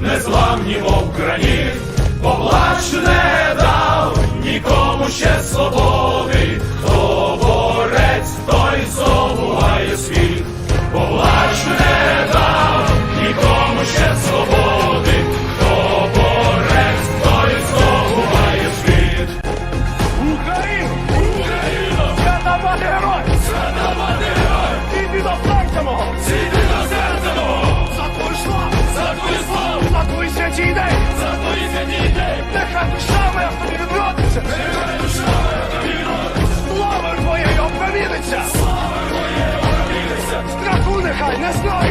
незламні, мов граніт, поплач не дав нікому ще свободу. Let's go!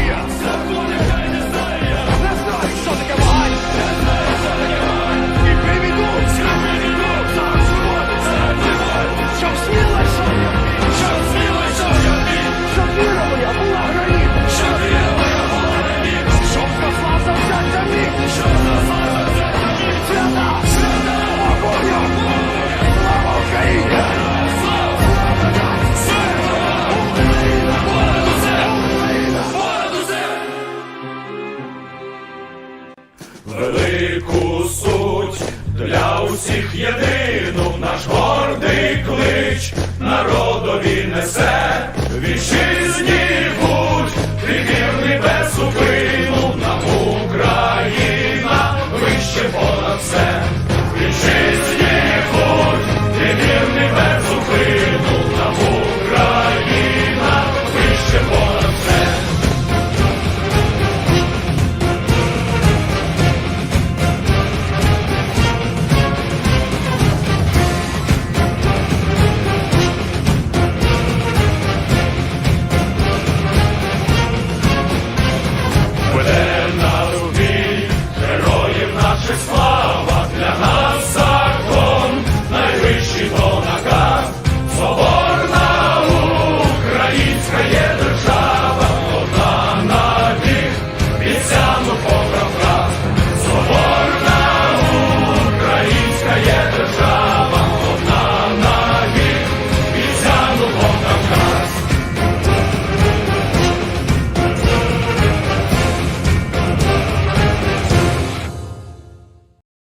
усіх єдину наш гордий клич, народові несе.